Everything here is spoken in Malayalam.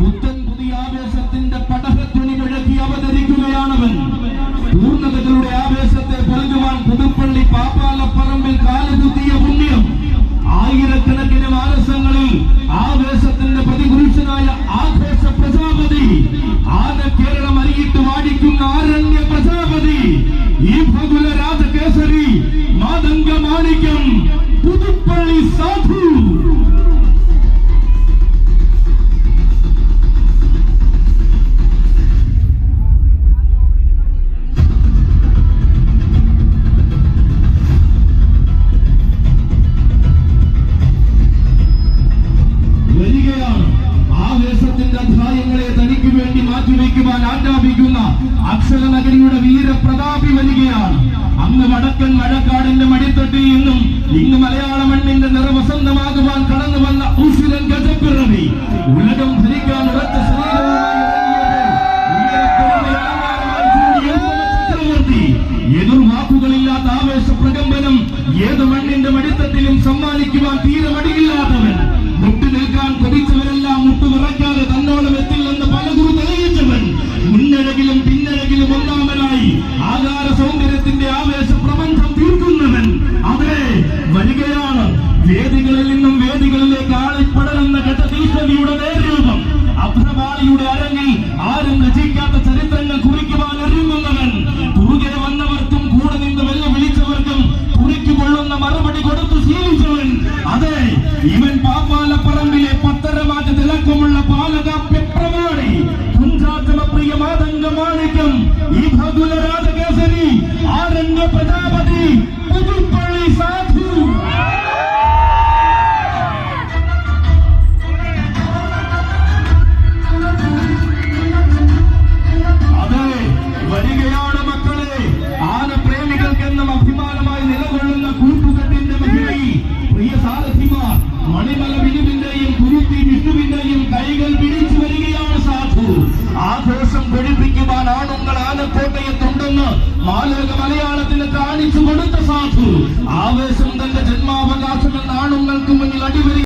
പുത്തൻ പുതിയ ആവേശത്തിന്റെ പടഹത്തുണി മുഴക്കി അവതരിക്കുകയാണവൻ. പൂർണതകളുടെ ആവേശത്തെ പൊരുതുവാൻ പുതുപ്പള്ളി പാപ്പാലപ്പറമ്പിൽ കാലുകുത്തിയ പുണ്യം. ആയിരക്കണക്കിന് മാനസങ്ങളിൽ ആവേശത്തിന്റെ പ്രതിപുരുഷനായ ആഘോഷ പ്രജാപതി ആന കേരളം അറിയിട്ട് വാടിക്കുന്ന ആരണ്യ പ്രജാപതി ഈ ഭഗുല രാജകേസരി മാതംഗ മാണിക്യം പുതുപ്പള്ളി സാധു മാറ്റിവെക്കുവാൻ ആജ്ഞാപിക്കുന്ന അക്ഷരനഗരിയുടെ വീരപ്രതാപി വരികയാണ്. അന്ന് വടക്കൻ മഴക്കാടിന്റെ മടിത്തട്ടിൽ നിന്നും ഇന്ന് മലയാള മണ്ണിന്റെ നിറവസന്തമാകുവാൻ കടന്നു വന്ന ഉസിരൻ ഗജപ്പിറവി. ഉലകം ഭരിക്കാൻ ഉറച്ച എതിർവാക്കുകളില്ലാത്ത ആവേശ പ്രകമ്പനം ഏത് മണ്ണിന്റെ മടിത്തട്ടിലും സമ്മാനിക്കുവാൻ തീരെ മടിയില്ലാത്തവൻ നിൽക്കാൻ കൊതിച്ചവരെല്ലാം മുന്നഴകിലും പിന്നഴകിലും ഒന്നാമനായി ആകാര സൗന്ദര്യത്തിന്റെ ആവേശ പ്രബന്ധം തീർക്കുന്നവൻ അവരെ വരികയാണ്. വേദികളിൽ നിന്നും വേദികളിലേക്ക് ആളിപ്പടരുന്ന ഘട്ടതീശ്വരിയുടെ നേരൂപം അഭ്രപാളിയുടെ അരങ്ങിൽ ആരും രചിക്കാത്ത ചരിത്രങ്ങൾ കുറിക്കുവാൻ ഒരുങ്ങുന്നവൻ. കുറുകെ വന്നവർക്കും കൂടെ നിന്ന് വെല്ല വിളിച്ചവർക്കും കുറിക്കു കൊള്ളുന്ന മറുപടി കൊടുത്തു ശീലിച്ചവൻ. അതെ ഇവൻ പാപ്പാലപ്പറമ്പിലെ ആണുങ്ങൾ ആനക്കോട്ടയത്തുണ്ടെന്ന് മാലോക മലയാളത്തിന് കാണിച്ചു കൊടുത്ത സാധു. ആവേശം തന്റെ ജന്മാവകാശമെന്ന ആണുങ്ങൾക്ക് മുന്നിൽ അടിവരി